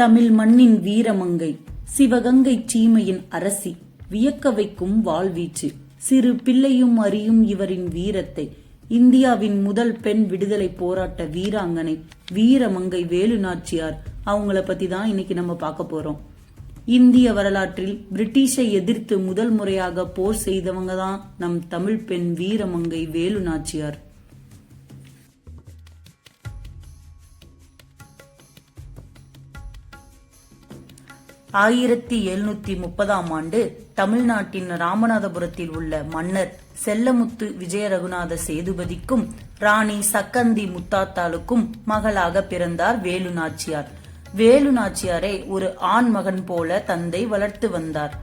தமிழ் மண்ணின் வீரமங்கை சிவகங்கை சீமையின் அரசி வியக்க வைக்கும் வாழ்வீச்சு சிறு பிள்ளையும் அறியும் இவரின் வீரத்தை இந்தியாவின் முதல் பெண் விடுதலை போராட்ட வீராங்கனை வீரமங்கை வேலு நாச்சியார். அவங்கள பத்தி தான் இன்னைக்கு நம்ம பார்க்க போறோம். இந்திய வரலாற்றில் பிரிட்டிஷை எதிர்த்து முதல் முறையாக போர் செய்தவங்க தான் நம் தமிழ் பெண் வீரமங்கை வேலு நாச்சியார். ஆயிரத்தி எழுநூத்தி முப்பதாம் ஆண்டு தமிழ்நாட்டின் ராமநாதபுரத்தில் உள்ள மன்னர் செல்லமுத்து விஜய ரகுநாத சேதுபதிக்கும் ராணி சக்கந்தி முத்தாத்தாளுக்கும் மகளாக பிறந்தார் வேலு நாச்சியார். வேலு நாச்சியாரை ஒரு ஆண் மகன் போல தந்தை வளர்த்து வந்தார்.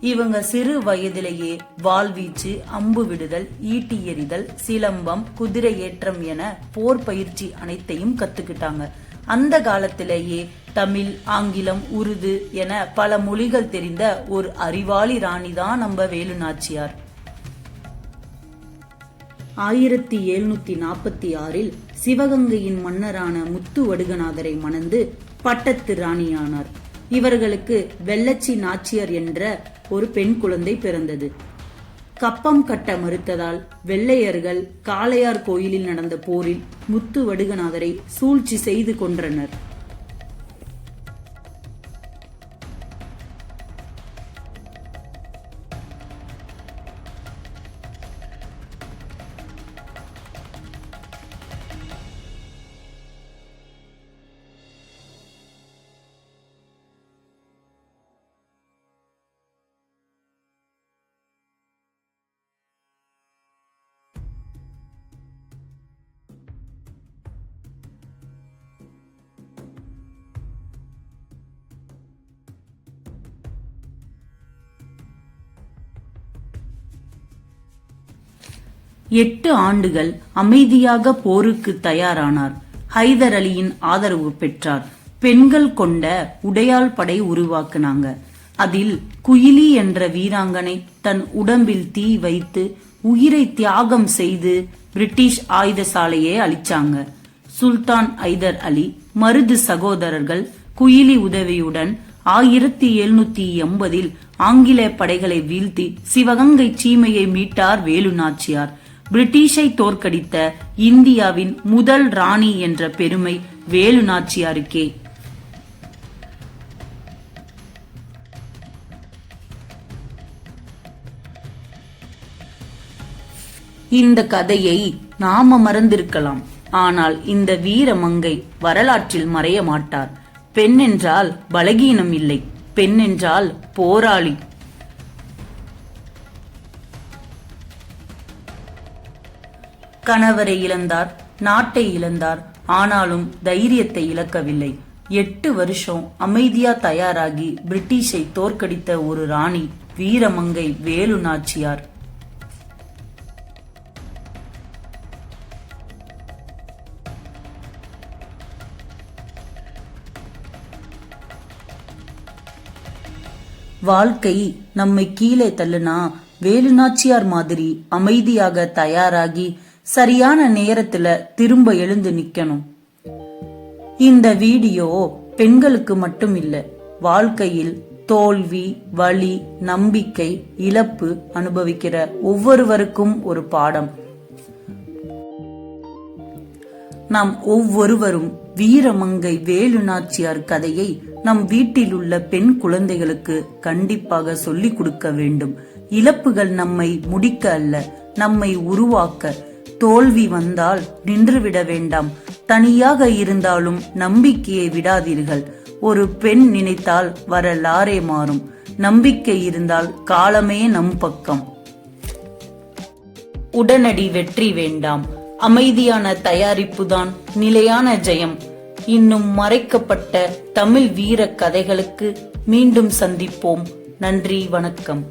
இவங்க சிறு வயதிலேயே வாழ்வீச்சு அம்பு விடுதல் ஈட்டி எறிதல் சிலம்பம் குதிரை ஏற்றம் என போர் பயிற்சி அனைத்தையும் கத்துக்கிட்டாங்க. அந்த காலத்திலேயே தமிழ் ஆங்கிலம் உருது என பல மொழிகள் தெரிந்த ஒரு அறிவாளி ராணிதான் நம்ம வேலு நாச்சியார் ஆயிரத்தி எழுநூத்தி நாற்பத்தி ஆறில் சிவகங்கையின் மன்னரான முத்து வடுகநாதரை மணந்து பட்டத்து ராணியானார். இவர்களுக்கு வெள்ளச்சி நாச்சியார் என்ற ஒரு பெண் குழந்தை பிறந்தது. கப்பம் கட்ட மறுத்ததால் வெள்ளையர்கள் காளையார் கோயிலில் நடந்த போரில் முத்து வடுகநாதரை சூழ்ச்சி செய்து கொன்றனர். எட்டு ஆண்டுகள் அமைதியாக போருக்கு தயாரானார். ஹைதர் அலியின் ஆதரவு பெற்றார். பெண்கள் கொண்ட உடையாள் படை உருவாக்குனாங்க. அதில் குயிலி என்ற வீராங்கனை தன் உடம்பில் தீ வைத்து உயிரை தியாகம் செய்து பிரிட்டிஷ் ஆயுதசாலையை அழிச்சாங்க. சுல்தான் ஐதர் அலி மருது சகோதரர்கள் குயிலி உதவியுடன் ஆயிரத்தி எழுநூத்தி எண்பதில் ஆங்கில படைகளை வீழ்த்தி சிவகங்கை சீமையை மீட்டார் வேலு நாச்சியார் பிரிட்டிஷை தோற்கடித்த இந்தியாவின் முதல் ராணி என்ற பெருமை வேலு நாச்சியாருக்கே. இந்த கதையை நாம மறந்திருக்கலாம். ஆனால் இந்த வீர மங்கை வரலாற்றில் மறைய மாட்டார். பெண் என்றால் பலகீனம் இல்லை. பெண் என்றால் போராளி. கணவரை இழந்தார் நாட்டை இழந்தார் ஆனாலும் தைரியத்தை இழக்கவில்லை. எட்டு வருஷம் அமைதியா தயாராகி பிரிட்டிஷை தோற்கடித்த ஒரு ராணி வீரமங்கை வேலு நாச்சியார். வாழ்க்கை நம்மை கீழே தள்ளுனா வேலுநாச்சியார் மாதிரி அமைதியாக தயாராகி சரியான நேரத்துல திரும்ப எழுந்து நிக்கணும். இந்த வீடியோ பெண்களுக்கு மட்டும் இல்ல வாழ்க்கையில் தோல்வி வலி நம்பிக்கை இழப்பு அனுபவிக்கிற ஒவ்வொருவருக்கும் ஒரு பாடம். நாம் ஒவ்வொருவரும் வீரமங்கை வேலு நாச்சியார் கதையை நம் வீட்டில் உள்ள பெண் குழந்தைகளுக்கு கண்டிப்பாக சொல்லிக் கொடுக்க வேண்டும். இழப்புகள் நம்மை முடிக்க அல்ல நம்மை உருவாக்க தோல்வி வந்தால் நின்றுவிட வேண்டாம். தனியாக இருந்தாலும் நம்பிக்கையை விடாதீர்கள். ஒரு பெண் நினைத்தால் வரலாறே மாறும். நம்பிக்கை இருந்தால் காலமே நம் பக்கம். உடனடி வெற்றி வேண்டாம். அமைதியான தயாரிப்புதான் நிலையான ஜெயம். இன்னும் மறைக்கப்பட்ட தமிழ் வீர கதைகளுக்கு மீண்டும் சந்திப்போம். நன்றி வணக்கம்.